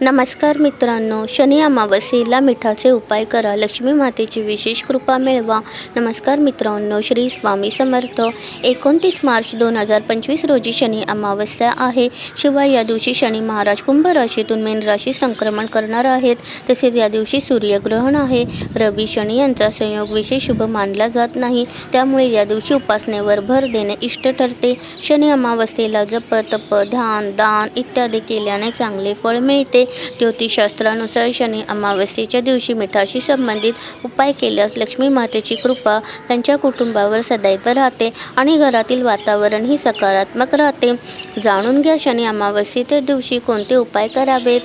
नमस्कार मित्रांनो शनी अमावस्येला मिठाचे उपाय करा. लक्ष्मी मातेची विशेष कृपा मिळवा. नमस्कार मित्रांनो श्री स्वामी समर्थ. एकोणतीस मार्च दोन हजार पंचवीस रोजी शनी अमावस्या आहे. शिवाय या दिवशी शनी महाराज कुंभ राशीतून मेन राशी संक्रमण करणार आहेत. तसेच या दिवशी सूर्यग्रहण आहे. रवी शनी यांचा संयोग विशेष शुभ मानला जात नाही. त्यामुळे या दिवशी उपासनेवर भर देणे इष्ट ठरते. शनी अमावस्येला जप तप ध्यान दान इत्यादी केल्याने चांगले फळ मिळते. ज्योतिषशास्त्रानुसार शनी अमावस्येच्या दिवशी मिठाशी संबंधित उपाय केल्यास लक्ष्मी मातेची कृपा त्यांच्या कुटुंबावर सदैव राहते आणि घरातील वातावरणही सकारात्मक राहते. जाणून घ्या शनी अमावस्येच्या दिवशी कोणते उपाय करावेत?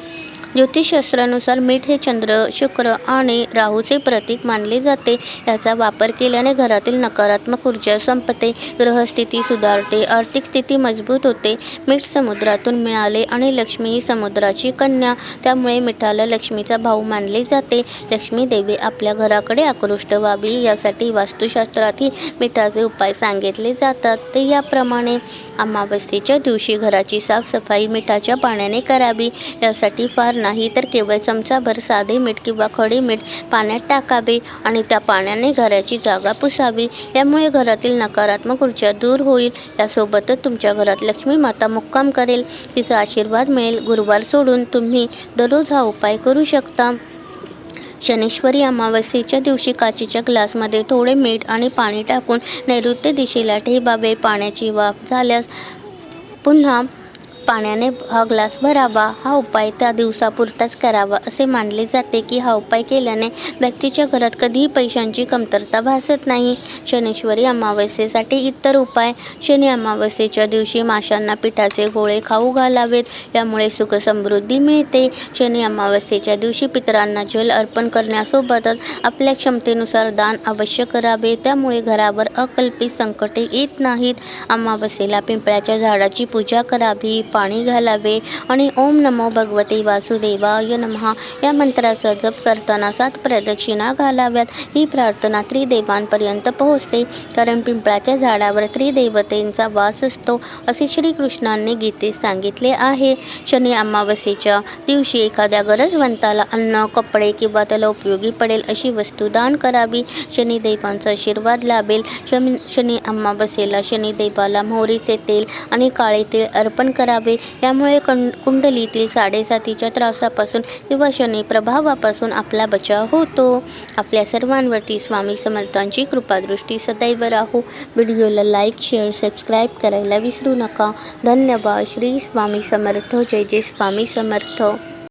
ज्योतिषशास्त्रानुसार मीठ हे चंद्र शुक्र आणि राहूचे प्रतीक मानले जाते. याचा वापर केल्याने घरातील नकारात्मक ऊर्जा संपते ग्रहस्थिती सुधारते आर्थिक स्थिती मजबूत होते. मीठ समुद्रातून मिळाले आणि लक्ष्मी ही समुद्राची कन्या त्यामुळे मिठाला लक्ष्मीचा भाऊ मानले जाते. लक्ष्मी देवी आपल्या घराकडे आकृष्ट व्हावी यासाठी वास्तुशास्त्रातही मिठाचे उपाय सांगितले जातात. ते याप्रमाणे अमावस्येच्या दिवशी घराची साफसफाई मिठाच्या पाण्याने करावी यासाठी फार नाही तर केवळ चमचाभर साधे मीठ किंवा खडे मीठ पाण्यात टाकावे आणि त्या पाण्याने घराची जागा पुसावी. यामुळे घरातील नकारात्मक ऊर्जा दूर होईल. यासोबतच तुमच्या घरात लक्ष्मी माता मुक्काम करेल. तिचा आशीर्वाद मिळेल. गुरुवार सोडून तुम्ही दररोज हा उपाय करू शकता. शनेश्वरी अमावस्येच्या दिवशी काचेच्या ग्लासमध्ये थोडे मीठ आणि पाणी टाकून नैऋत्य दिशेला ठेवावे. पाण्याची वाफ झाल्यास पुन्हा पाण्याने हा ग्लास भरावा. हा उपाय त्या दिवसापुरताच करावा असे मानले जाते की हा उपाय केल्याने व्यक्तीच्या घरात कधीही पैशांची कमतरता भासत नाही. शनेश्वरी अमावस्येसाठी इतर उपाय. शनी अमावस्येच्या दिवशी माशांना पिठाचे गोळे खाऊ घालावेत यामुळे सुख समृद्धी मिळते. शनी अमावस्येच्या दिवशी पितरांना जल अर्पण करण्यासोबतच आपल्या क्षमतेनुसार दान अवश्य करावे. त्यामुळे घरावर अकल्पित संकटे येत नाहीत. अमावस्येला पिंपळाच्या झाडाची पूजा करावी. पाणी घालावे आणि ओम नमो भगवते वासुदेवाय नमः या मंत्राचा जप करताना सात प्रदक्षिणा घालाव्यात. ही प्रार्थना त्रिदेवांपर्यंत पोहोचते. कारण पिंपळाच्या झाडावर त्रिदेवतेंचा वास असतो असे श्रीकृष्णांनी गीतेत सांगितले आहे. शनी अमावस्येच्या दिवशी एखाद्या गरजवंताला अन्न कपडे किंवा त्याला उपयोगी पडेल अशी वस्तू दान करावी. शनिदेवांचा आशीर्वाद लाभेल. शनी शनी अमावस्येला शनिदेवाला मोहरीचे तेल आणि काळे तेल अर्पण करावे. यामुळे कं कुंडलीतील साडेसातीच्या त्रासापासून किंवा शनी प्रभावापासून आपला बचाव होतो. आपल्या सर्वांवरती स्वामी समर्थांची कृपादृष्टी सदैव राहू. व्हिडिओला लाईक शेअर सबस्क्राईब करायला विसरू नका. धन्यवाद. श्री स्वामी समर्थ. जय जय स्वामी समर्थ.